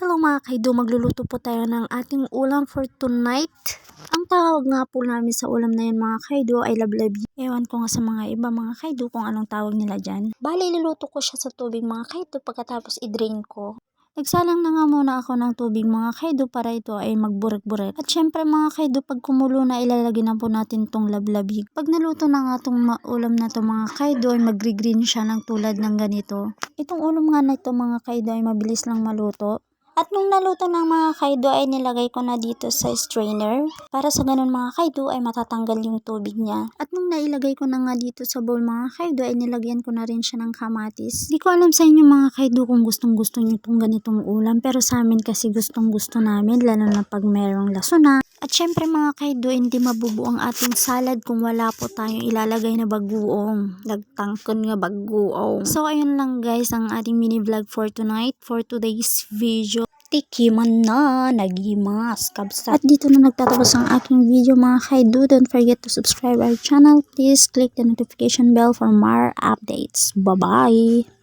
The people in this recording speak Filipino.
Hello mga kaido, magluluto po tayo ng ating ulam for tonight. Ang tawag nga po namin sa ulam na yun mga kaido ay lablabi. Ewan ko nga sa mga iba mga kaido kung anong tawag nila dyan. Bali, niluto ko siya sa tubig mga kaido pagkatapos i-drain ko. Nagsalang na nga muna ako ng tubig mga kaido para ito ay magburek-burek. At syempre mga kaido pag kumulo na ilalagay na po natin tong lablabig. Pag naluto na nga tong ulam na to mga kaido ay magre-green siya ng tulad ng ganito. Itong ulam nga na ito mga kaido ay mabilis lang maluto. At nung naluto ng mga kaido ay nilagay ko na dito sa strainer para sa ganun mga kaido ay matatanggal yung tubig niya. At nung nailagay ko na nga dito sa bowl mga kaido ay nilagyan ko na rin siya ng kamatis. Di ko alam sa inyo mga kaido kung gustong gusto nyo itong ganitong ulam pero sa amin kasi gustong gusto namin lalo na pag merong lasuna. At syempre mga kaido hindi mabubuo ang ating salad kung wala po tayong ilalagay na bagoong. Nagtangkon nga bagoong. So ayun lang guys ang ating mini vlog for tonight for today's video tikiman na nagimas kabsa. At dito na nagtatapos ang aking video mga kaido. Don't forget to subscribe our channel. Please click the notification bell for more updates. Bye-bye!